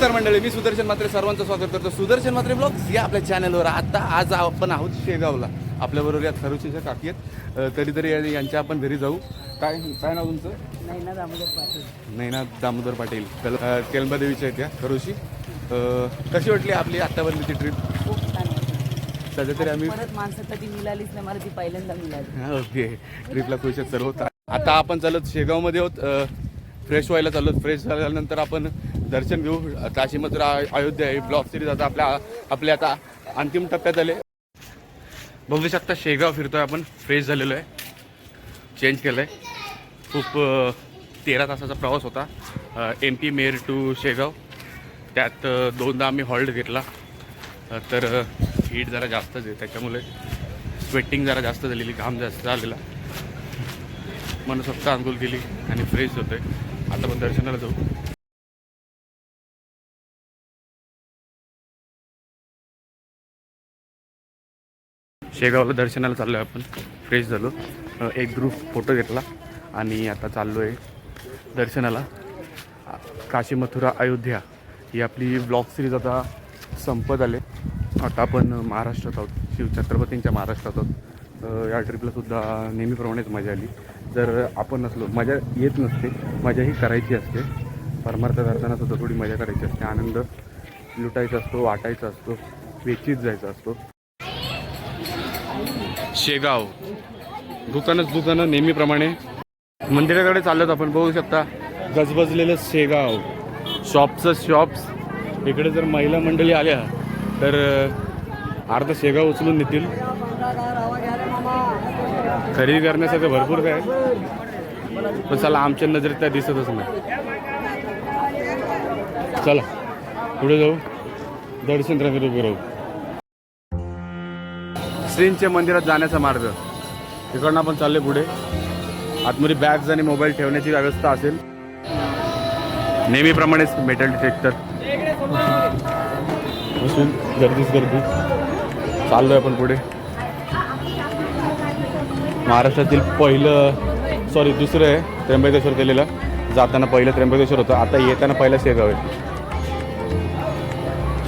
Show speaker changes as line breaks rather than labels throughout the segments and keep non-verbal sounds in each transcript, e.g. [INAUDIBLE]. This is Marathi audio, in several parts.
नमस्कार मंडळी मी सुदर्शन मात्रे सर्वांचं स्वागत करतो. सुदर्शन मात्रे ब्लॉग्स या आपल्या चॅनलवर आता आज आपण आहोत शेगावला. आपल्याबरोबर या खरुशीच्या काकी आहेत. कधीतरी या- यांच्या आपण घरी जाऊ. काय काय नाव तुमचं?
नाही ना दामोदर पाटील.
नैना दामोदर पाटील. कल केळंबादेवीच्या आहेत त्या खरुशी अ, कशी वाटली आपली आत्तापर्यंतची ट्रिप
खूप छान वाटलं.
सध्या तरी आम्ही
परत माणसं कधी मिळालीच नाही मला ती पहिल्यांदा मिळाली.
हा, ओके. ट्रिपला खुश आहेत सर्व. आता आपण चालत शेगावमध्ये आहोत. फ्रेश व्हायला चाललो फ्रेश झाल्यानंतर आपण दर्शन घेऊ. काशी अयोध्या हे ब्लॉक सिरीज आता आपल्या आपल्या आता अंतिम टप्प्यात आले. बघू शकता शेगाव फिरतोय आपण. फ्रेश झालेलो आहे. चेंज केलं आहे खूप तेरा तासाचा प्रवास होता. एम पी मेर टू शेगाव. त्यात दोनदा आम्ही हॉल्ट घेतला. तर हीट जरा जास्तच आहे. त्याच्यामुळे स्वेटिंग जरा जास्त झालेली. घाम जास्त झालेला मनसोक्त आंघोळ केली आणि फ्रेश होतोय. आता पण दर्शनाला जाऊ. शेगावला दर्शनाला चाललो आहे आपण. फ्रेश झालो. एक ग्रुप फोटो घेतला. आणि आता चाललो आहे दर्शनाला. काशी मथुरा अयोध्या. ही आपली ब्लॉग सिरीज आता संपत आले. आता आपण महाराष्ट्रात आहोत. शिव छत्रपतींच्या महाराष्ट्रात आहोत. या ट्रिपलासुद्धा नेहमीप्रमाणेच मजा आली. जर आपण नसलो मजा येत नसते. मजा ही करायची असते. परमार्थ करताना सुद्धा थोडी मजा करायची असते. आनंद लुटायचा असतो वाटायचा असतो वेचीत जायचा असतो. शेगाव. दुकानच दुकानं नेहमीप्रमाणे. मंदिराकडे चाललोत आपण बघू शकता. गजबजलेलं शेगाव. शॉपचं शॉप्स. इकडे जर महिला मंडळी आल्या तर अर्धा शेगाव उचलून नेतील. खरेदी करण्यासारखं भरपूर काय. पण चला आमच्या नजरेत त्या दिसतच नाही. चला पुढे जाऊ. दर्शन करायला राहू. श्रींच्या मंदिरात जाण्याचा मार्ग. तिकडनं आपण चालले पुढे. आतमध्ये बॅग्स आणि मोबाईल ठेवण्याची व्यवस्था असेल. नेहमीप्रमाणेच मेटल डिटेक्टर बसून गर्दीच गर्दी. चाललोय आपण पुढे. महाराष्ट्रातील पहिलं सॉरी दुसरं आहे त्र्यंबकेश्वर केलेलं जाताना पहिलं त्र्यंबकेश्वर होतं. आता येताना पहिलं शेगाव आहे.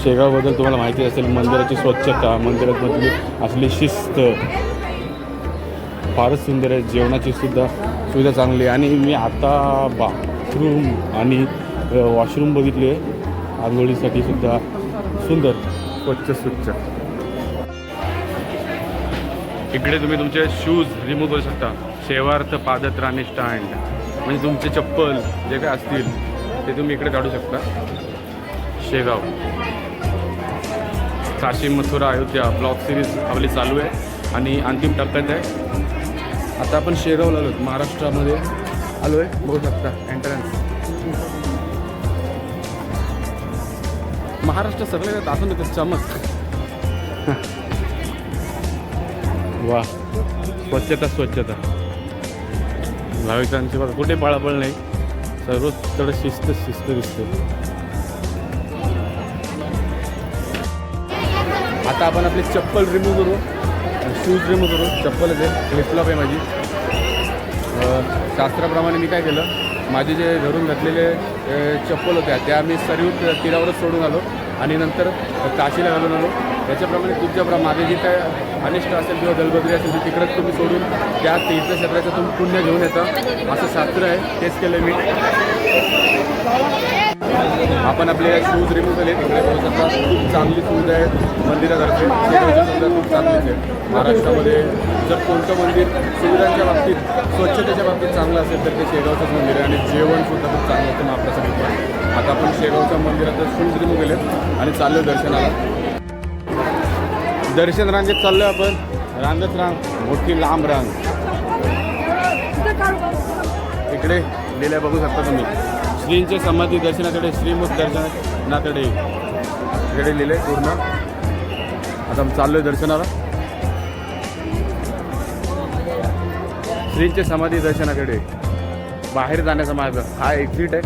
शेगावबद्दल तुम्हाला माहिती असेल मंदिराची स्वच्छता मंदिरामधली असली शिस्त. फारच सुंदर आहे जेवणाची सुद्धा सुविधा चांगली आहे. आणि मी आता बाथरूम आणि वॉशरूम बघितले आंघोळीसाठी सुद्धा सुंदर. स्वच्छ स्वच्छ. इकडे तुम्ही तुमचे शूज रिमूव्ह करू शकता. शेवार्थ पादत्र आणि स्टँड म्हणजे तुमचे चप्पल जे काय असतील ते तुम्ही इकडे काढू शकता. शेगाव. काशी मथुरा अयोध्या ब्लॉग सिरीज आपली चालू आहे आणि अंतिम टप्प्यात आहे. आता आपण शेगावला आलो महाराष्ट्रामध्ये आलो आहे बघू शकता एंट्रन्स महाराष्ट्र सगळे दाखवून देतात चमक. [LAUGHS] वा स्वच्छता स्वच्छता. भाविकांची बघा कुठे पळापळ नाही. सर्वत्र शिस्त शिस्त दिसते. आता आपण आपली चप्पल रिमूव्ह करू. शूज रिमूव्ह करू. चप्पलच आहे फ्लिपफ्लॉप आहे माझी. शास्त्राप्रमाणे मी काय केलं? माझे जे घरून घातलेले चप्पल होत्या त्या मी सरयू तीरावरच सोडून आलो. आणि नंतर काशीला घालून आलो. त्याच्याप्रमाणे तुमच्याप्रमाणे माझे जे काय अनिष्ट असेल किंवा दलबद्री असेल ते तिकडंच तुम्ही सोडून त्या तीर्थक्षेत्राचं तुम्ही पुण्य घेऊन येता. असं शास्त्र आहे. तेच केलं मी. आपण आपले शूज रिमूव्ह केले तिकडे बघू शकता खूप चांगली सुविधा आहे मंदिरातर्फे सुविधा खूप चांगलीच आहे. महाराष्ट्रामध्ये जर कोणतं मंदिर सुविधांच्या बाबतीत स्वच्छतेच्या बाबतीत चांगलं असेल तर ते शेगावचंच मंदिर आहे आणि जेवण सुद्धा खूप चांगलं असतं महाप्रसाद आता आपण शेगावच्या मंदिरात शूज रिमूव्ह केलेत आणि चाललो दर्शनाला. दर्शन रांगेत चाललोय आपण. रांगत रांग. मोठी लांब रांग. इकडे लिहिलंय बघू शकता तुम्ही. श्रींचे समाधी दर्शनाकडे श्रीमुख दर्शनाकडे. इकडे लिहिलंय पूर्ण. आता चाललोय दर्शनाला. श्रींचे समाधी दर्शनाकडे. बाहेर जाण्याचा मार्ग. हा एक्झिट आहे.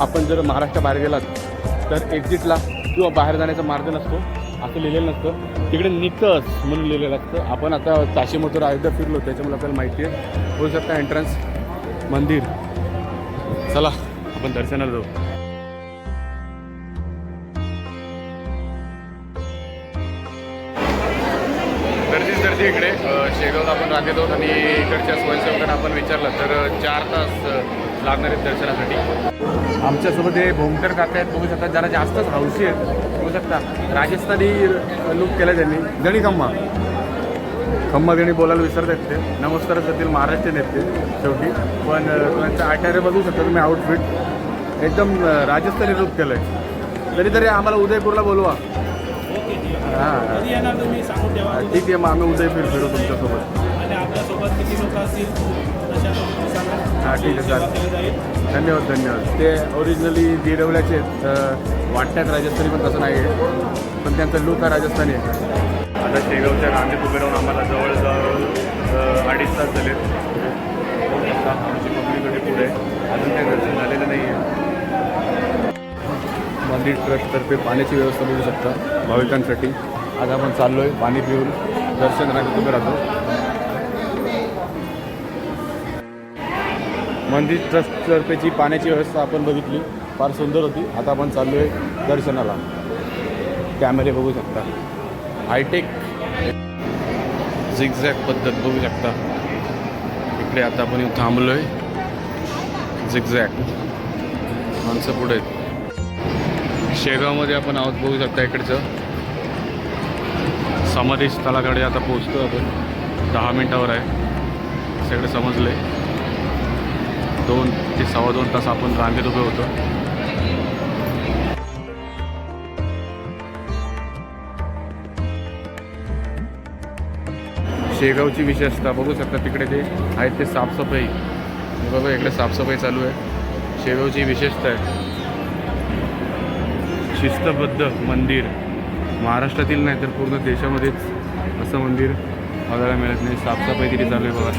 आपण जर महाराष्ट्राबाहेर गेलात तर एक्झिटला किंवा बाहेर जाण्याचा मार्ग नसतो. असं लिहिलेलं नसतं. तिकडे निकस म्हणून लिहिलेलं असतं. आपण आता काशी मथुरा अयोध्या फिरलो त्याच्यामुळे आपल्याला माहिती आहे. होऊ शकता एंट्रन्स मंदिर. चला आपण दर्शनाला जाऊ. गर्दीच गर्दी इकडे. शेगावला आपण रांगेत आहोत आणि इकडच्या स्वयंसेवकांना आपण विचारलं तर चार तास लागणार आहेत दर्शनासाठी. आमच्यासोबत हे भोमकर काका आहेत. बघू शकता जरा जास्तच हौशी आहेत. बघू शकता राजस्थानी लूक केलं त्यांनी. गणिकम्मा खम्मा गणी बोलायला विसरत आहेत ते नमस्कारच येतील महाराष्ट्रीयन आहेत ते शेवटी. पण त्यांचं आटारे बघू शकता तुम्ही आउटफिट एकदम राजस्थानी लुक केलं आहे तरी तरी आम्हाला उदयपूरला बोलवा. हां. ठीक आहे मग आम्ही उदयपूर फिरू तुमच्यासोबत. हां ठीक आहे चालेल. धन्यवाद धन्यवाद. ते ओरिजिनली दिरवल्याचे आहेत वाटतात राजस्थानी पण तसं नाही आहे पण त्यांचा लुक हा राजस्थानी आहे. आता शेगावच्या रांगेत उभे राहून आम्हाला जवळजवळ अडीच तास झाले. आमची पब्लिकडे पुढे. आहे. अजून काही दर्शन झालेलं नाही आहे मंदिर ट्रस्टतर्फे पाण्याची व्यवस्था बघू शकता भाविकांसाठी. आज आपण चाललो आहे पाणी पिऊन दर्शन रांगेत उभे राहतो. मंदिर ट्रस्टतर्फेची पाण्याची व्यवस्था आपण बघितली. फार सुंदर होती. आता आपण चाललो आहे दर्शनाला. कॅमेरे बघू शकता. हायटेक झिगझॅग पद्धत बघू शकता. इकडे आता आपण येऊन थांबलो आहे झिगझॅग. माणसं पुढे शेगावमध्ये आपण आहोत बघू शकता इकडचं. समाधी स्थळाकडे आता पोहोचतो आपण. दहा मिनटावर आहे. सगळं समजलं. आहे दोन ते सव्वा दोन तास आपण रांगेत उभे होतो. शेगावची विशेषता बघू शकता तिकडे ते आहेत ते साफसफाई. हे बघा इकडे साफसफाई चालू आहे. शेगावची विशेषता आहे. शिस्तबद्ध मंदिर. महाराष्ट्रातील नाही तर पूर्ण देशामध्येच असं मंदिर बघायला मिळत नाही. साफसफाई किती चालू आहे बघा.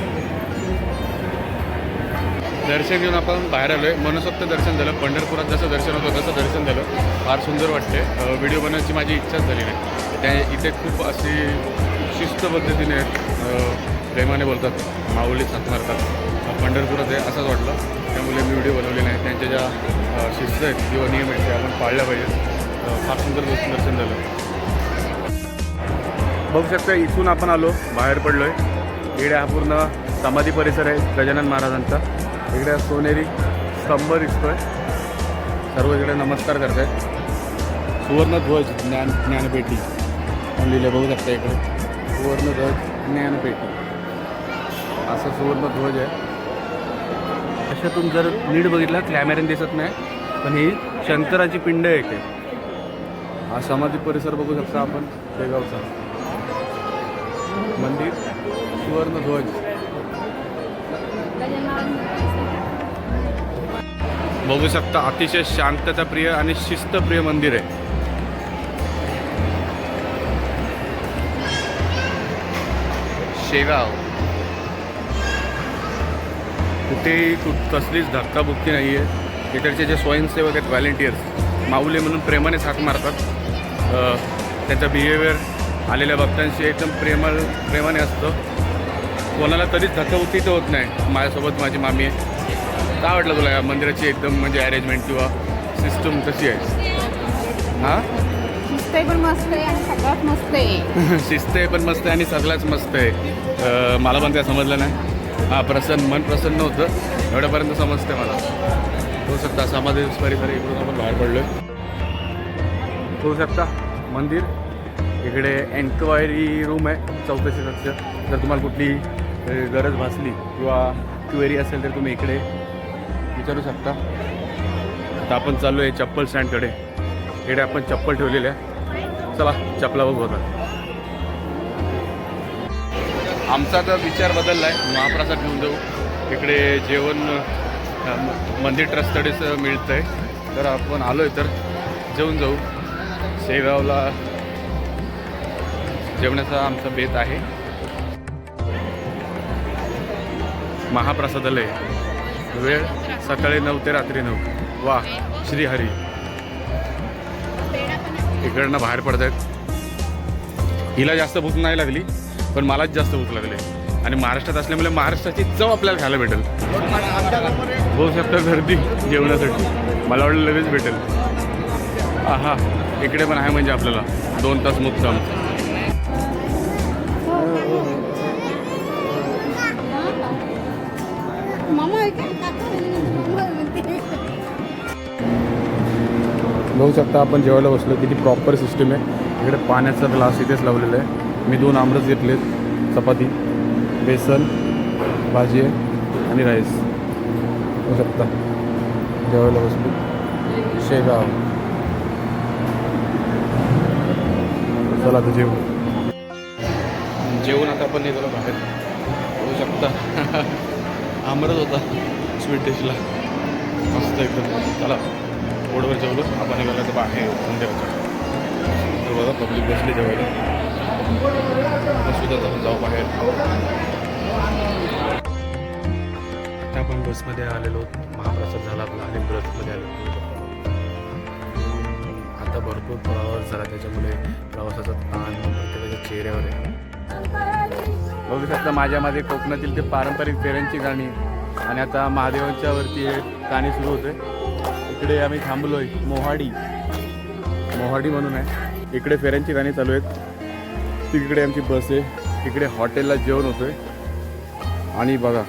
दर्शन घेऊन आपण बाहेर आलो आहे मनसोक्त दर्शन झालं. पंढरपुरात जसं दर्शन होतं तसं दर्शन झालं. फार सुंदर वाटते व्हिडिओ बनवायची माझी इच्छाच झाली नाही. त्या इथे खूप अशी शिस्त पद्धतीने आहेत प्रेमाने बोलतात माऊली साथ मारतात. पंढरपुरात आहे असंच वाटलं. त्यामुळे मी व्हिडिओ बनवले नाही. त्यांच्या ज्या शिस्त आहेत किंवा नियम आहेत ते आपण पाळल्या पाहिजेत. फार सुंदर दर्शन दर्शन झालं. बघू शकता इथून आपण आलो. बाहेर पडलो आहे इकडे हा पूर्ण समाधी परिसर आहे गजानन महाराजांचा. इकडे सोनेरी स्तंभ दिसतो आहे सर्व इकडे नमस्कार करत आहेत सुवर्णध्वज ज्ञान ज्ञानपेठी म्हणून लिहिलं बघू शकता इकडे. सुवर्णध्वज ज्ञानपेटी. असा सुवर्णध्वज आहे. अशातून जर नीट बघितलं कॅमेऱ्याने दिसत नाही पण ही शंकराची पिंड आहे ते हा समाधी परिसर बघू शकता आपण शेगावचा. मंदिर सुवर्णध्वज. बघू शकता अतिशय शांतताप्रिय आणि शिस्तप्रिय मंदिर आहे. शेगाव. कुठेही कुठ कसलीच धक्काबुक्की नाही आहे इकडचे जे स्वयंसेवक आहेत व्हॉलेंटियर्स माऊली म्हणून प्रेमाने हाक मारतात. त्यांचा बिहेवियर आलेल्या भक्तांशी एकदम प्रेमळ प्रेमाने असतं. कोणाला तरीच धक्काबुक्की तर होत नाही. माझ्यासोबत माझी मामी आहे. काय वाटलं तुला या मंदिराची एकदम म्हणजे अरेंजमेंट किंवा सिस्टम कशी आहे? हां?
शिस्त पण मस्त आहे आणि सगळ्यात मस्त आहे. [LAUGHS]
शिस्त आहे पण मस्त आहे आणि सगळ्याच मस्त आहे. मला पण काय समजलं नाही. हां प्रसन्न मन प्रसन्न होतं. एवढ्यापर्यंत समजते मला. होऊ शकता समाधी परिसर इकडून आपण बाहेर पडलो होऊ शकता. मंदिर. इकडे एन्क्वायरी रूम आहे चौकशी कक्ष. जर तुम्हाला कुठली अ, गरज भासली किंवा क्वेरी असेल तर तुम्ही इकडे विचारू शकता. आता आपण चाललो आहे चप्पल स्टँडकडे इकडे आपण चप्पल ठेवलेले आहे. चला चपला बघू आता. आमचा तर विचार बदलला आहे महाप्रसाद घेऊन जाऊ. इकडे जेवण मंदिर ट्रस्टकडेच मिळतं आहे तर आपण आलो आहे तर जेवून जाऊ. शेगावला जेवणाचा आमचा बेत आहे. महाप्रसादालय. वेळ सकाळी नऊ ते रात्री नऊ. वा श्रीहरी. इकडनं बाहेर पडत आहेत हिला जास्त भूक नाही लागली पण मलाच जास्त भूक लागली. आणि महाराष्ट्रात असल्यामुळे महाराष्ट्राची चव आपल्याला खायला भेटेल. होऊ शकतं गर्दी जेवणासाठी. मला वाटलं लगेच भेटेल. हा इकडे पण आहे म्हणजे आपल्याला. दोन तास मुक्काम
मामा
बघू शकता आपण जेवायला बसलो किती प्रॉपर सिस्टम आहे. इकडे पाण्याचा ग्लास इथेच लावलेला आहे. मी दोन आमरस घेतलेत चपाती बेसन भाजी आहे आणि राईस बघू शकता. जेवायला बसलो. शेगाव. चला आता जेवू. जेवण आता आपण निघालो बाहेर. बघू शकता. [LAUGHS] आमरस होता. स्वीट डिशला मस्त एकदम. चला. रोडवर जेवलो आपण निघाला तर बाहेर मंदिराच्या बघा पब्लिक बसली जेवायला. सुद्धा आपण जाऊ बाहेर. आता आपण बसमध्ये आलेलो. महाप्रसाद झाला आपला आणि बसमध्ये आलेलो आता भरपूर प्रवास झाला त्याच्यामुळे प्रवासाचा ताण त्याच्या चेहऱ्यावर आहे. बघू शकता माझ्यामध्ये कोकणातील ते पारंपरिक फेऱ्यांची गाणी आणि आता महादेवांच्या वरती गाणी सुरू होते इकडे आम्ही थांबलोय मोहाडी. मोहाडी म्हणून आहे. इकडे फेऱ्यांची गाणी चालू आहेत. तिकडे आमची बस आहे. इकडे हॉटेलला जेवण होतोय. आणि बघा.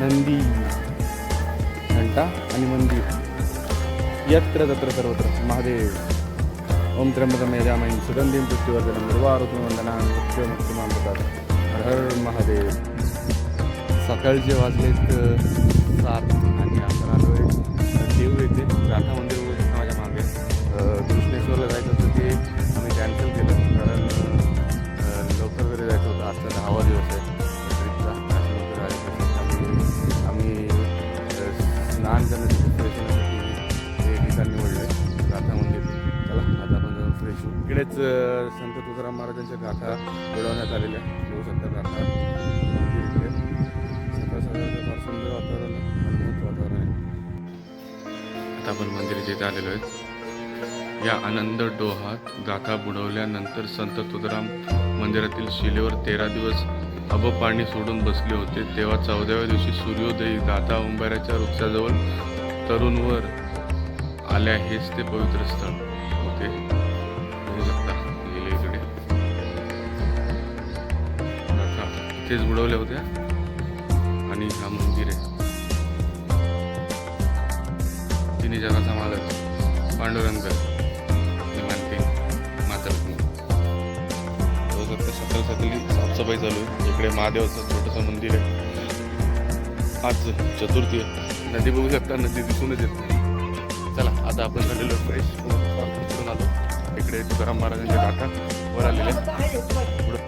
नंदी. घंटा आणि मंदिर यत्र तत्र सर्वत्र. महादेव. ओम त्र्यंबकम यजामहि सुगंधीं पुष्टिवर्धनं निर्वारुत्मवंदना सत्यमुक्तिमां हर हर महादेव. सकाळचे वाजलेत सात आणि अकरा आलो आहे देव येते राधा मंदिर माझ्या मागे. कृष्णेश्वरला जायचं होतं ते आम्ही कॅन्सल केलं. कारण लवकर घरी जायचं होतं. आजचा दहावा दिवस आहे. ट्रिपचा त्याच्यानंतर आम्ही आम्ही स्नान करण्यासाठी फ्रेश होण्यासाठी ते ठिकाण निवडलं राधा मंदिर. चला आता आपण जाऊन फ्रेश होऊ. इकडेच संत तुकाराम महाराजांच्या गाथा घडवण्यात आलेल्या. बघू शकता गाथा. आपण मंदिराच्या येथे आलेलो आहेत. या आनंद डोहात गाथा बुडवल्यानंतर संत तुकाराम मंदिरातील शिलेवर तेरा दिवस अब पाणी सोडून बसले होते. तेव्हा चौदाव्या दिवशी सूर्योदयी गाथा उंबाऱ्याच्या वृक्षाजवळ तरुणवर आल्या. हेच ते पवित्र स्थळ होते. बघू शकता गेले इकडे. गाथा बुडवल्या होत्या. आणि हा मंदिर आहे. तिन्ही जगाचा मालक पांडुरंग निमानते माता लक्ष्मी बघू शकता सकाळ सकाळी साफसफाई चालू आहे. इकडे महादेवाचं छोटंसं मंदिर आहे. आज चतुर्थी आहे. नदी बघू शकता नदी दिसूनच येत नाही. चला आता आपण झालेलो फ्रेश करून आलो. इकडे तुकाराम महाराजांच्या गाथा वर आलेल्या पुढं.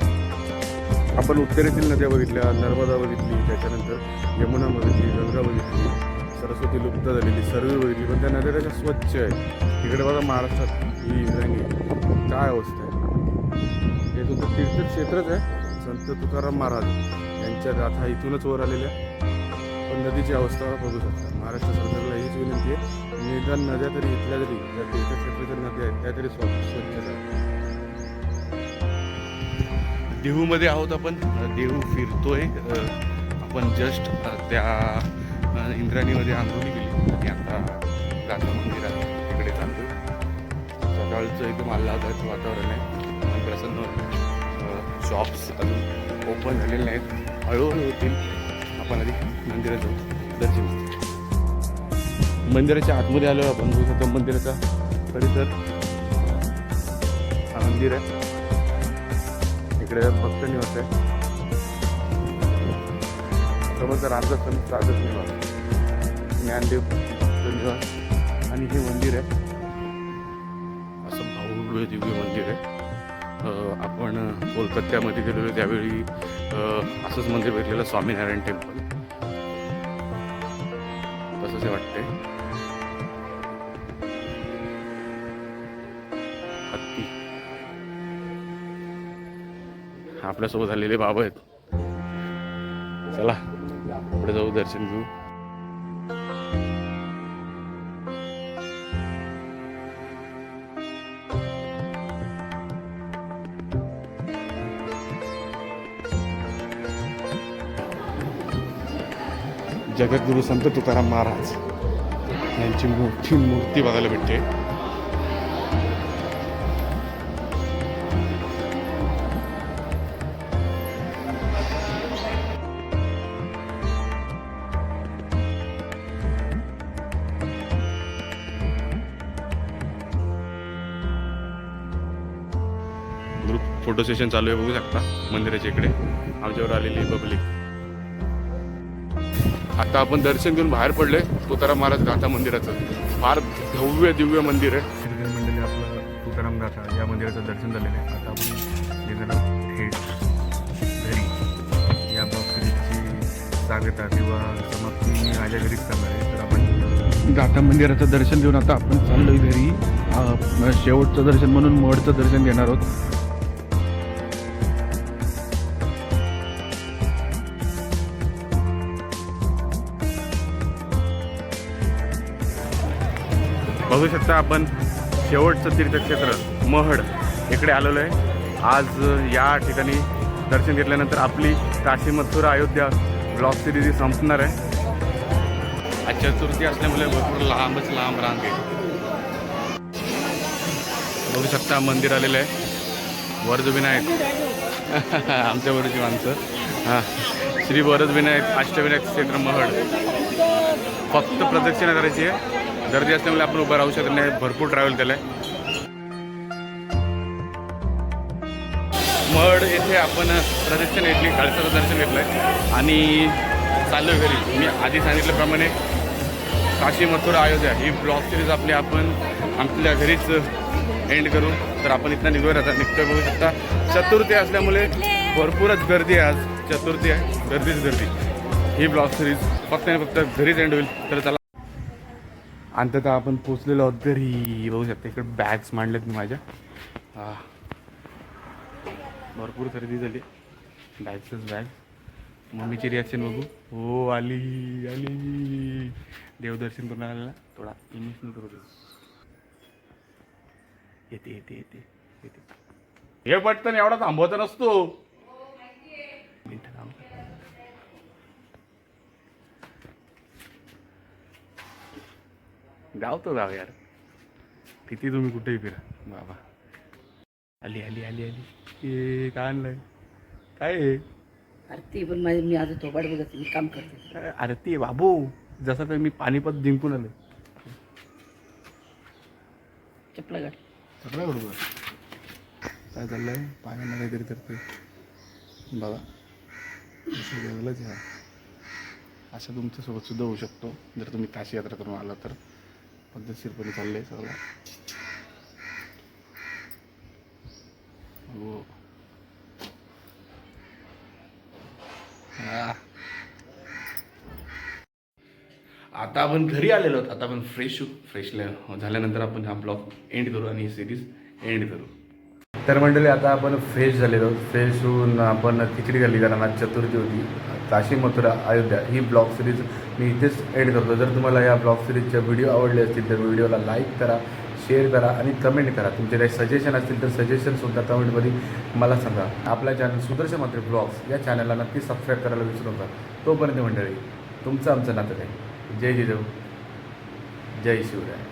आपण उत्तरेतील नद्या बघितल्या नर्मदा बघितली त्याच्यानंतर यमुना बघितली गंगा बघितली. सरस्वती लुप्त झालेली सर्व बघितली पण त्या नद्या कशा स्वच्छ आहे तिकडे बघा महाराष्ट्रात ही इंद्रायणी काय अवस्था आहे? हे सुद्धा तीर्थक्षेत्रच आहे. संत तुकाराम महाराज यांच्या गाथा इथूनच वर आलेल्या पण नदीची अवस्था बघू शकता. महाराष्ट्र सरकारला हीच विनंती आहे निदान नद्या तरी इथल्या तरी ज्या तीर्थक्षेत्राच्या नद्या आहेत त्या तरी स्वच्छ देहूमध्ये आहोत आपण. देहू फिरतोय. आपण जस्ट त्या इंद्रायणीमध्ये इंद्राणीमध्ये आंघोळी गेली आणि आता गाथा मंदिर तिकडे चालतो सकाळचं एकदम आल्हादायचं वातावरण आहे. प्रसन्न शॉप्स अजून ओपन झालेले नाहीत. हळूहळू होतील आपण आधी मंदिरात जाऊ. दर्शन मंदिराच्या आतमध्ये आलो आपण. बघू शकतो मंदिराचा परिसर. हा मंदिर आहे. इकडे भक्त निवास आहे. समोरचा रामचा सण साधक निवास ज्ञानदेव धन्यवाद. आणि हे मंदिर आहे. असं भाऊ दिव्य मंदिर आहे. आपण कोलकात्यामध्ये गेलेलो त्यावेळी असंच मंदिर भेटलेलं स्वामीनारायण टेम्पल. तसंच हे वाटते हत्ती. आपल्यासोबत आलेले बाबा आहेत. चला पुढे जाऊ दर्शन घेऊ. जगद्गुरु संत तुकाराम महाराज यांची मोठी मूर्ती बघायला भेटते. ग्रुप फोटो सेशन चालू आहे बघू शकता. मंदिराच्या इकडे. आमच्यावर आलेली पब्लिक आता आपण दर्शन घेऊन बाहेर पडले. तुकाराम महाराज गाथा मंदिराचं. फार भव्य दिव्य मंदिर आहे. मंडळी आपलं तुकाराम गाथा. या मंदिराचं दर्शन झालेलं आहे. आता आपण थेट घरी या बाबतीची सांगता किंवा समाप्ती मी माझ्या घरीच करणार आहे. तर आपण गाथा मंदिराचं दर्शन घेऊन आता आपण चाललोय घरी. शेवटचं दर्शन म्हणून मडचं दर्शन घेणार आहोत. बघू शकता आपण शेवटचं तीर्थक्षेत्र महड इकडे आलेलो आहे. आज या ठिकाणी दर्शन घेतल्यानंतर आपली काशी मथुरा अयोध्या ब्लॉग सिरीज ही संपणार आहे. आज चतुर्थी असल्यामुळे भरपूर लांबच लांब रांग आहे. बघू शकता मंदिर आलेलं आहे. वरदविनायक [LAUGHS] आमच्या वरची माणसं. हां. श्री वरदविनायक अष्टविनायक क्षेत्र महड. फक्त प्रदक्षिणा करायची आहे. गर्दी असल्यामुळे आपण उभं राहू शकत नाही. भरपूर ट्रॅव्हल केलं आहे मड येथे आपण प्रदर्शन घेतली कळसाचं दर्शन घेतलं आहे आणि चाललो घरी. मी आधी सांगितल्याप्रमाणे काशी मथुरा अयोध्या ही ब्लॉग सिरीज आपली आपण आपल्या घरीच एंड करू तर आपण इथं निघूया. आता निघतोय बघू शकता. चतुर्थी असल्यामुळे भरपूरच गर्दी आहे आज. चतुर्थी आहे. गर्दीच गर्दी. ही ब्लॉग सिरीज फक्त आणि फक्त घरीच एंड होईल. तर चला. अंततः आपण पोचलेलो आहोत घरी. बघू शकता इकडे बॅग्स मांडलेत मी माझ्या. हा भरपूर खरेदी झाली. बॅग्सच बॅग मम्मीची रिॲक्शन बघू. हो आली आली. देवदर्शन करून आलेला. थोडा इमोशनल करू येते येते येते येते. हे पटकन एवढा थांबवता नसतो. मिनिटं थांब. जाऊ तो जाऊ यार. किती तुम्ही कुठेही फिरा. बाबा. आली आली आली आली. ए काय आणलंय. काय आहे?
अरे ते पण माझे मी आता थोबाड बघत मी काम करते
अरे ते बाबू जसं काय मी पानिपत जिंकून आलो
चपला गाठ
सगळं बरोबर काय चाललंय? पाण्यानं काहीतरी करतोय. बघा असं वेगळंच आहे. असं तुमच्यासोबत सुद्धा होऊ शकतो. जर तुम्ही काशी यात्रा करून आला तर. पद्धतशीरपणे चाललंय सगळं. हो. आता आपण घरी आलेलो आहोत. आता आपण फ्रेश होऊ. फ्रेश झाल्यानंतर आपण हा ब्लॉग एंड करू आणि ही सिरीज एंड करू. तर मंडळी आता आपण फ्रेश झालेलो आहोत. फ्रेश होऊन आपण खिचडी खाल्ली कारण आज चतुर्थी होती. काशी मथुरा अयोध्या ही ब्लॉग सिरीज मी इथेच एड करतो. जर तुम्हाला या ब्लॉग सिरीजचे व्हिडिओ आवडले असतील तर व्हिडिओला लाईक करा शेअर करा आणि कमेंट करा. तुमचे काही सजेशन असतील तर सजेशनसुद्धा कमेंटमध्ये मला सांगा. आपला चॅनल सुदर्शन मात्रे ब्लॉग्स या चॅनलला नक्की सबस्क्राईब करायला विसरू नका. तोपर्यंत मंडळी तुमचं आमचं नातं आहे. जय जिजाऊ. जय शिवराय.